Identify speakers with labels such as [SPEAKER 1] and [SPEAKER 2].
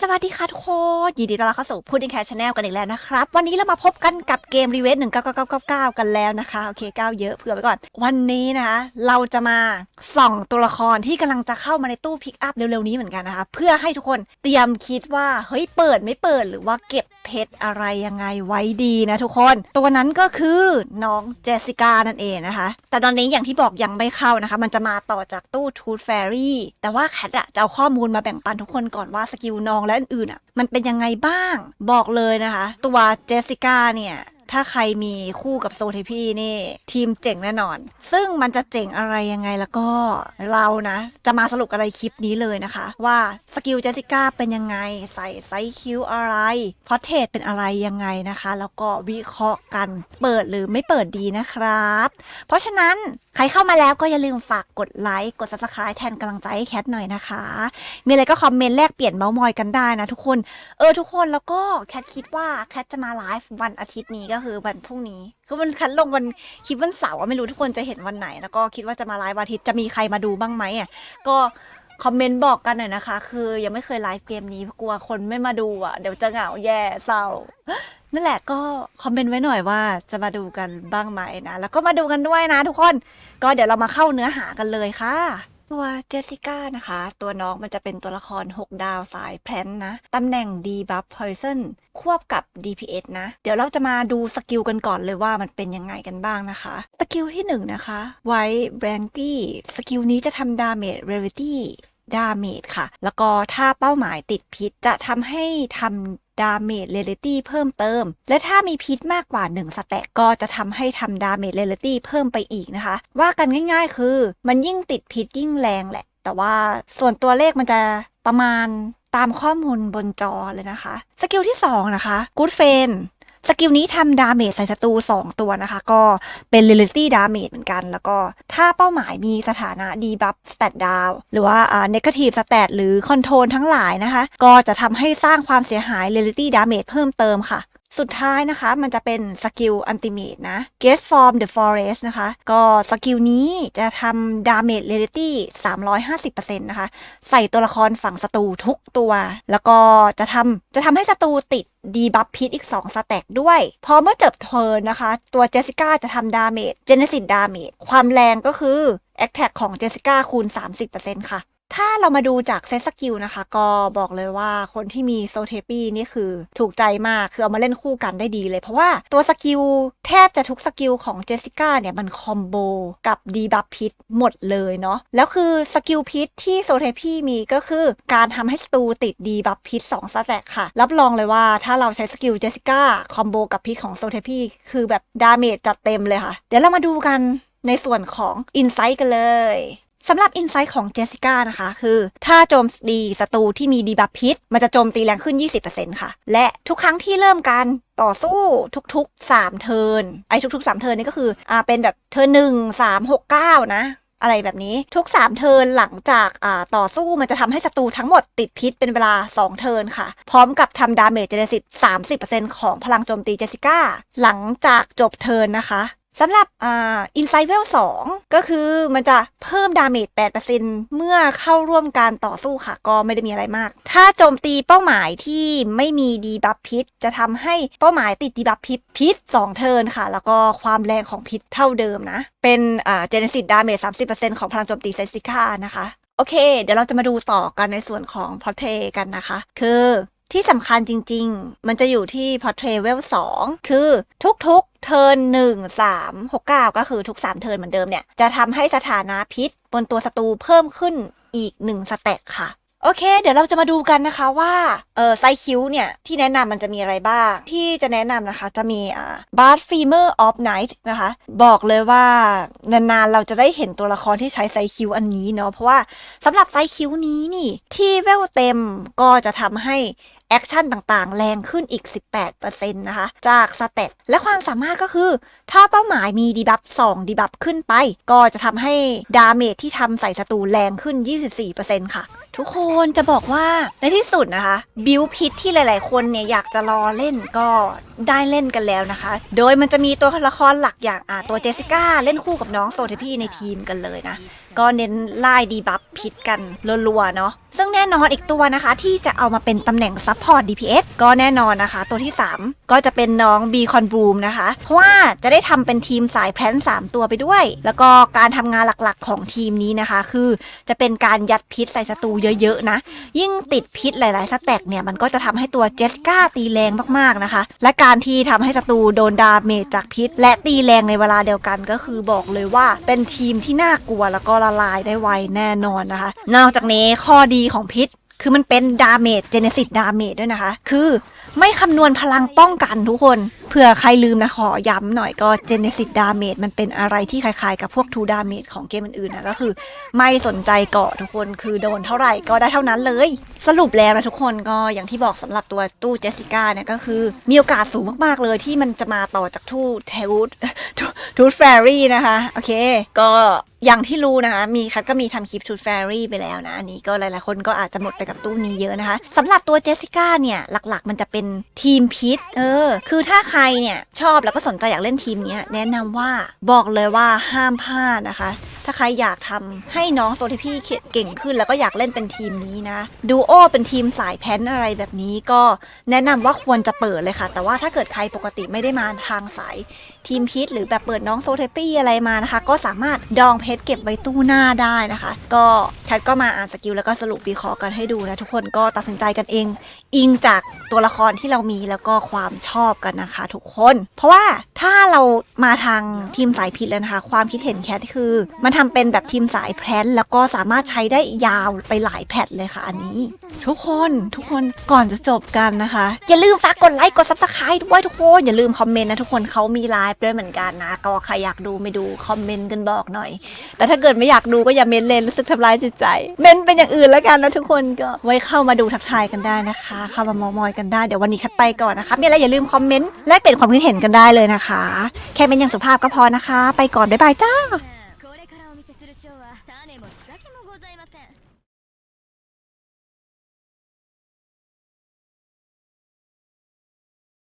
[SPEAKER 1] สวัสดีค่ะทุกคนยินดีต้อนรับเข้าสู่พูดดิงแคชแนลกันอีกแล้วนะครับ วันนี้เรามาพบกันกับเกมรีเวทหนึ่งเก้าเก้าเก้าเก้ากันแล้วนะคะ โอเคเก้าเยอะเผื่อไว้ก่อน วันนี้นะคะเราจะมาส่องตัวละครที่กำลังจะเข้ามาในตู้พิกอัพเร็วๆนี้เหมือนกันนะคะ เพื่อให้ทุกคนเตรียมคิดว่า เฮ้ยเปิดไม่เปิดหรือว่าเก็บ เพชรอะไรยังไงไว้ดีนะทุกคน ตัวนั้นก็คือน้องเจสสิก้านั่นเองนะคะ แต่ตอนนี้อย่างที่บอกยังไม่เข้านะคะ มันจะมาต่อจากตู้ทูตแฟรี่แต่ว่าแคทอะจะเอาข้อมูลมาแบ่งปันทุกคนก่อนว่าสกิลน้องและอื่นๆอะมันเป็นยังไงบ้าง บอกเลยนะคะ ตัวเจสสิก้าเนี่ย ถ้าใครมีคู่กับโซเทพี่นี่ ทีมเจ๋งแน่นอน ซึ่งมันจะเจ๋งอะไรยังไงแล้วก็เรานะ จะมาสรุปอะไรคลิปนี้เลยนะคะ ว่าสกิลเจสิก้าเป็นยังไง ใส่ไซคิวอะไรพอเทสเป็นอะไรยังไงนะคะ แล้วก็วิเคราะห์กันเปิดหรือไม่เปิดดีนะครับ เพราะฉะนั้นใครเข้ามาแล้วก็อย่าลืมฝากกดไลค์กด subscribe แทนกำลังใจให้แคทหน่อยนะคะ มีอะไรก็คอมเมนต์แลกเปลี่ยนเมาส์มอยกันได้นะทุกคน เออทุกคนแล้วก็แคทคิดว่าแคทจะมาไลฟ์วันอาทิตย์นี้ก็็คือวันพรุ่งนี้ คือมันคันลงวันคลิปวันเสาร์อะไม่รู้ทุกคนจะเห็นวันไหน แล้วก็คิดว่าจะมาไลฟ์วันอาทิตย์จะมีใครมาดูบ้างไหมอะก็คอมเมนต์บอกกันหน่อยนะคะ คือยังไม่เคยไลฟ์เกมนี้กลัวคนไม่มาดูอะเดี๋ยวจะเหงาแย่เศร้า นั่นแหละก็คอมเมนต์ไว้หน่อยว่าจะมาดูกันบ้างไหมนะแล้วก็มาดูกันด้วยนะทุกคน ก็เดี๋ยวเรามาเข้าเนื้อหากันเลยค่ะ ตัวเจสสิก้านะคะ ตัวน้องมันจะเป็นตัวละคร 6 ดาวสายแพลนนะ ตำแหน่ง D buff poison ควบกับ DPS นะ เดี๋ยวเราจะมาดูสกิลกันก่อนเลยว่ามันเป็นยังไงกันบ้างนะคะ สกิลที่ 1 นะคะ ไว้แบงกี้สกิลนี้จะทำดาเมจเร a ิตี้ดาเมจค่ะ แล้วก็ถ้าเป้าหมายติดพิษจะทำให้ทำ ดาเมจเรลิตี้เพิ่มเติม และถ้ามีพิษมากกว่า 1 สแต็กก็จะทำให้ทำดาเมจเรลิตี้เพิ่มไปอีกนะคะ ว่ากันง่ายๆ คือ มันยิ่งติดพิษยิ่งแรงแหละ แต่ว่าส่วนตัวเลขมันจะประมาณตามข้อมูลบนจอเลยนะคะ สกิลที่ 2 นะคะ Good Friend สกิลนี้ทำดาเมจใส่ศัตรู2 ตัวนะคะ ก็เป็น Reality ดาเมจเหมือนกัน แล้วก็ถ้าเป้าหมายมีสถานะดีบัฟสเตดดาวหรือว่าอ่า Negative Stat หรือคอนโทรลทั้งหลายนะคะ ก็จะทำให้สร้างความเสียหาย Reality ดาเมจเพิ่มเติมค่ะ สุดท้ายนะคะมันจะเป็นสกิลอันติเมตนะ Get from the Forest นะคะ ก็สกิลนี้จะทำ Damage Reality 350%นะคะ ใส่ตัวละครฝั่งศัตรูทุกตัว แล้วก็จะทำจะทำให้ศัตรูติดดีบัฟพิษอีก 2 สแต็กด้วย พอเมื่อจบเทิร์นนะคะ ตัวเจสสิก้าจะทำดาเมจเจเนซิสดาเมจความแรงก็คือแอคแท็กของเจสสิก้าคูณ 30%ค่ะ ถ้าเรามาดูจากเซตสกิลนะคะ ก็บอกเลยว่าคนที่มีโซเทปีนี่คือถูกใจมาก คือเอามาเล่นคู่กันได้ดีเลย เพราะว่าตัวสกิลแทบจะทุกสกิลของเจสสิก้าเนี่ย มันคอมโบกับดีบัฟพิษหมดเลยเนาะแล้วคือสกิลพิษที่โซเทปีมีก็คือการทำให้ศัตรูติดดีบัฟพิษ2สแต็กค่ะ รับรองเลยว่าถ้าเราใช้สกิลเจสสิก้าคอมโบกับพิษของโซเทปีคือแบบดาเมจจัดเต็มเลยค่ะ เดี๋ยวเรามาดูกันในส่วนของ Insight กันเลย สำหรับอินไซต์ของเจสสิก้านะคะ คือ ถ้าโจมตีศัตรูที่มีดีบัฟพิษ มันจะโจมตีแรงขึ้น 20%ค่ะ และทุกครั้งที่เริ่มการต่อสู้ทุกๆ 3 เทิร์นไอ้ทุกๆ 3 เทิร์นนี่ก็คืออ่าเป็นแบบเทิร์นหนึ่งสามหกเก้านะอะไรแบบนี้ทุก 3 เทิร์นหลังจากอ่าต่อสู้มันจะทำให้ศัตรูทั้งหมดติดพิษเป็นเวลา 2 เทิร์นค่ะ พร้อมกับทำดาเมจเจเนซิส30%ของพลังโจมตีเจสสิก้า หลังจากจบเทิร์นนะคะ สำหรับอ่าอินไซเวล2ก็คือมันจะเพิ่มดาเมจ8%เมื่อเข้าร่วมการต่อสู้ค่ะ ก็ไม่ได้มีอะไรมาก ถ้าโจมตีเป้าหมายที่ไม่มีดีบัฟพิษ จะทำให้เป้าหมายติดดีบัฟพิษพิษ 2 เทิร์นค่ะ แล้วก็ความแรงของพิษเท่าเดิมนะ เป็นอ่าเจเนซิสดาเมจ30%ของพลังโจมตีเซซิก้านะคะโอเค เดี๋ยวเราจะมาดูต่อกันในส่วนของพอเทกันนะคะ คือ ที่สำคัญจริง ๆ มันจะอยู่ที่ Portrait Level 2 คือทุกๆ เทิร์น1 3 6 9 ก็คือทุก 3 เทิร์นเหมือนเดิมเนี่ย จะทำให้สถานะพิษบนตัวศัตรูเพิ่มขึ้นอีก 1 สเต็กค่ะ โอเค เดี๋ยวเราจะมาดูกันนะคะว่า เออไซคิวเนี่ย ที่แนะนำมันจะมีอะไรบ้าง ที่จะแนะนำนะคะจะมีอ่า Bard Femur of Night นะคะ บอกเลยว่านานๆเราจะได้เห็นตัวละครที่ใช้ไซคิวอันนี้เนาะเพราะว่าสำหรับไซคิวนี้นี่ที่เวลเต็มก็จะทำให้ แอคชั่นต่างๆ แรงขึ้นอีก 18%นะคะ จากสเตตและความสามารถก็คือ ถ้าเป้าหมายมีดีบัฟ2ดีบัฟขึ้นไป ก็จะทำให้ดาเมจที่ทำใส่ศัตรูแรงขึ้น 24%ค่ะ ทุกคนจะบอกว่าในที่สุดนะคะ บิวพิษที่หลายๆ คนเนี่ยอยากจะรอเล่นก็ ได้เล่นกันแล้วนะคะ โดยมันจะมีตัวละครหลักอย่างอ่าตัวเจสสิก้าเล่นคู่กับน้องโซเทพี่ในทีมกันเลยนะ ก็เน้นไล่ดีบัฟพิษกันรัวๆเนาะซึ่งแน่นอนอีกตัวนะคะ ที่จะเอามาเป็นตำแหน่งซัพพอร์ต DPS ก็แน่นอนนะคะ ตัวที่ 3 ก็จะเป็นน้องบีคอนบูมนะคะ เพราะว่าจะได้ทำเป็นทีมสายแพลน3 ตัวไปด้วย แล้วก็การทำงานหลักๆของทีมนี้นะคะ คือจะเป็นการยัดพิษใส่ศัตรูเยอะๆนะ ยิ่งติดพิษหลายๆสแต็กเนี่ยมันก็จะทำให้ตัวเจสก้าตีแรงมากๆนะคะ และการการที่ทำให้ศัตรูโดนดาเมจจากพิษ และตีแรงในเวลาเดียวกันก็คือบอกเลยว่าเป็นทีมที่น่ากลัวแล้วก็ละลายได้ไวแน่นอนนะคะ นอกจากนี้ข้อดีของพิษ คือมันเป็นดาเมจเจเนซิสดาเมจด้วยนะคะ คือไม่คำนวณพลังป้องกันทุกคน เผื่อใครลืมนะขอย้ำหน่อยก็เจเนซิสดาเมจมันเป็นอะไรที่คล้ายๆ กับพวกทูดาเมจของเกมอื่นๆนะก็คือ ไม่สนใจเกาะทุกคนคือโดนเท่าไหร่ก็ได้เท่านั้นเลย สรุปแล้วนะทุกคนก็อย่างที่บอกสำหรับตัวตู้เจสสิก้าเนี่ยก็คือ มีโอกาสสูงมากๆเลยที่มันจะมาต่อจากทูเทวูดทูแฟรี่นะคะโอเค ก็อย่างที่รู้นะคะ มีคัดก็มีทำคลิปทูแฟรี่ไปแล้วนะ อันนี้ก็หลายๆคนก็อาจจะหมดไปกับตู้นี้เยอะนะคะสำหรับตัวเจสสิก้าเนี่ย หลักๆ มันจะเป็นทีมพิษเออ คือถ้าใครเนี่ย ชอบแล้วก็สนใจอยากเล่นทีมนี้แนะนำว่าบอกเลยว่าห้ามพลาดนะคะ ถ้าใครอยากทำให้น้องโซทิพี่เก่งขึ้น แล้วก็อยากเล่นเป็นทีมนี้นะดูโอเป็นทีมสายแพนอะไรแบบนี้ก็แนะนำว่าควรจะเปิดเลยค่ะ แต่ว่าถ้าเกิดใครปกติไม่ได้มาทางสายทีมพิษหรือแบบเปิดน้องโซเทปี้อะไรมานะคะ ก็สามารถดองเพชรเก็บไว้ตู้หน้าได้นะคะ ก็แคทก็มาอ่านสกิลแล้วก็สรุปวิเคราะห์กันให้ดูนะทุกคนก็ตัดสินใจกันเอง อิงจากตัวละครที่เรามีแล้วก็ความชอบกันนะคะ ทุกคน เพราะว่าถ้าเรามาทางทีมสายพิษแล้วนะคะ ความคิดเห็นแคทคือ มันทำเป็นแบบทีมสายแพลนแล้วก็สามารถใช้ได้ยาวไปหลายแพทเลยค่ะอันนี้ ทุกคนทุกคนก่อนจะจบกันนะคะ อย่าลืมฝากกดไลค์กดซับสไครต์ด้วยทุกคนอย่าลืมคอมเมนต์นะทุกคนเขามีไลฟ์ด้วยเหมือนกันนะก็ใครอยากดูไม่ดูคอมเมนต์กันบอกหน่อย แต่ถ้าเกิดไม่อยากดูก็อย่าเมนเลยรู้สึกทำร้ายจิตใจ เมนเป็นอย่างอื่นแล้วกันนะทุกคนก็ไว้เข้ามาดูทักทายกันได้นะคะ เข้ามามอมอยกันได้ เดี๋ยววันนี้คัดไปก่อนนะคะมีอะไรอย่าลืมคอมเมนต์แลกเปลี่ยนความคิดเห็นกันได้เลยนะคะ แค่เป็นอย่างสุภาพก็พอนะคะ ไปก่อนบ๊ายบายจ้า